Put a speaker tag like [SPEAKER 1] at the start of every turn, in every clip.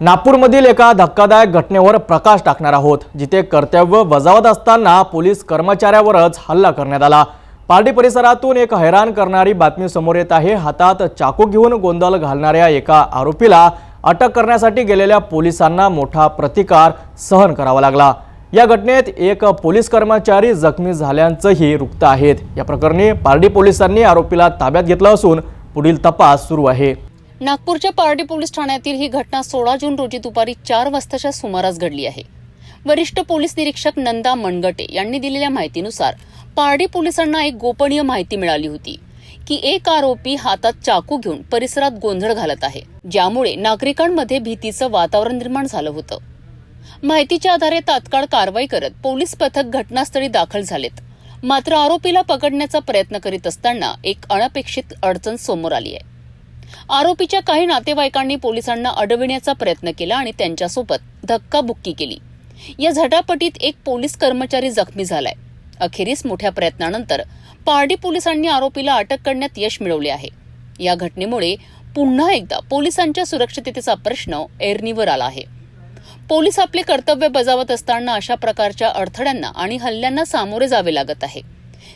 [SPEAKER 1] नागपूरमधील एका धक्कादायक घटनेवर प्रकाश टाकणार आहोत जिथे कर्तव्य बजावत असताना पोलीस कर्मचाऱ्यावरच हल्ला करण्यात आला. पार्टी परिसरातून एक हैराण करणारी बातमी समोर येत आहे. हातात चाकू घेऊन गोंधळ घालणाऱ्या एका आरोपीला अटक करण्यासाठी गेलेल्या पोलिसांना मोठा प्रतिकार सहन करावा लागला. या घटनेत एक पोलीस कर्मचारी जखमी झाल्याचंही वृत्त आहेत या प्रकरणी पारडी पोलिसांनी आरोपीला ताब्यात घेतलं असून पुढील तपास सुरू आहे.
[SPEAKER 2] नागपूरच्या पारडी पोलीस ठाण्यातील ही घटना सोळा जून रोजी दुपारी चार वाजताच्या सुमारास घडली आहे. वरिष्ठ पोलीस निरीक्षक नंदा मनगटे यांनी दिलेल्या माहितीनुसार पारडी पोलिसांना एक गोपनीय माहिती मिळाली होती की एक आरोपी हातात चाकू घेऊन परिसरात गोंधळ घालत आहे ज्यामुळे नागरिकांमध्ये भीतीचं वातावरण निर्माण झालं होतं. माहितीच्या आधारे तात्काळ कारवाई करत पोलीस पथक घटनास्थळी दाखल झालेत. मात्र आरोपीला पकडण्याचा प्रयत्न करीत असताना एक अनपेक्षित अडचण समोर आली आहे. आरोपीच्या काही नातेवाईकांनी पोलिसांना अडविण्याचा प्रयत्न केला आणि त्यांच्यासोबत धक्काबुक्की केली. या झटापटीत एक पोलीस कर्मचारी जखमी झालाय. अखेरीस मोठ्या प्रयत्नानंतर पारडी पोलिसांनी आरोपीला अटक करण्यात यश मिळवले आहे. या घटनेमुळे पुन्हा एकदा पोलिसांच्या सुरक्षिततेचा प्रश्न एरणीवर आला आहे. पोलीस आपले कर्तव्य बजावत असताना अशा प्रकारच्या अडथळ्यांना आणि हल्ल्यांना सामोरे जावे लागत आहे.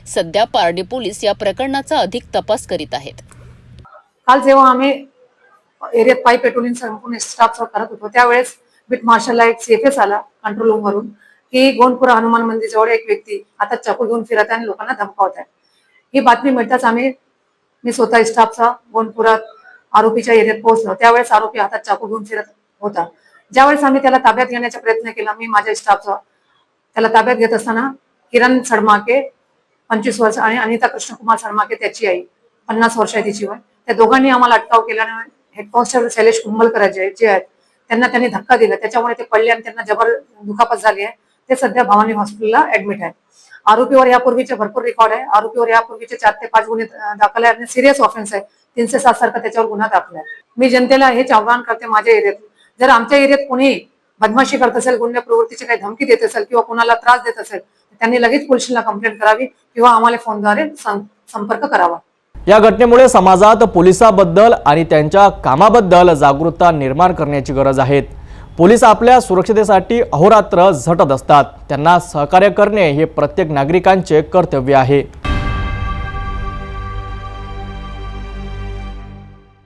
[SPEAKER 2] सध्या पारडी पोलीस या प्रकरणाचा अधिक तपास करीत आहेत.
[SPEAKER 3] काल जेव्हा आम्ही एरियात पायी पेट्रोलिंग संपूर्ण स्टाफ करत होतो त्यावेळेस बीट मार्शलला एक सीएफएस आला कंट्रोल रूम वरून की गोंडपुरा हनुमान मंदिर जवळ एक व्यक्ती आता चाकू घेऊन फिरत आहे आणि लोकांना धमकावत आहे. ही बातमी मिळताच आम्ही मी स्वतः स्टाफचा गोंडपुरात आरोपीच्या एरियात पोहोचलो. त्यावेळेस आरोपी हातात चाकू घेऊन फिरत होता. ज्यावेळेस आम्ही त्याला ताब्यात घेण्याचा प्रयत्न केला मी माझ्या स्टाफचा त्याला ताब्यात घेत असताना किरण सडमाके पंचवीस वर्ष आणि अनिता कृष्णकुमार सडमाके त्याची आई पन्नास वर्ष आहे तिची वय. त्या दोघांनी आम्हाला अटकाव केल्याने हेड कॉन्स्टेबल शैलेश कुंभलकर जे जे आहेत त्यांना त्यांनी धक्का दिला. त्याच्यामुळे ते पडले आणि त्यांना जबर दुखापत झाली आहे. ते सध्या भवानी हॉस्पिटलला ऍडमिट आहे आरोपीवर यापूर्वीचे भरपूर रेकॉर्ड आहे. आरोपीवर यापूर्वीचे चार ते पाच गुन्हे दाखल आहे आणि सिरियस ऑफेन्स आहे. तीनशे सात सारखा त्याच्यावर गुन्हा दाखल आहे. मी जनतेला हेच आव्हान करते माझ्या एरियात. जर आमच्या एरियात कोणी बदमाशी करत असेल गुन्हे प्रवृत्तीची काही धमकी देत असेल किंवा कोणाला त्रास देत असेल त्यांनी लगेच पोलिसांना कंप्लेंट करावी किंवा आम्हाला फोनद्वारे संपर्क करावा.
[SPEAKER 1] या घटनेमुळे समाजात पोलिसाबद्दल आणि त्यांच्या कामाबद्दल जागरूकता निर्माण करण्याची गरज आहे. पोलीस आपल्या सुरक्षतेसाठी अहोरात्र झटत असतात. त्यांना सहकार्य करणे हे प्रत्येक नागरिकांचे कर्तव्य आहे.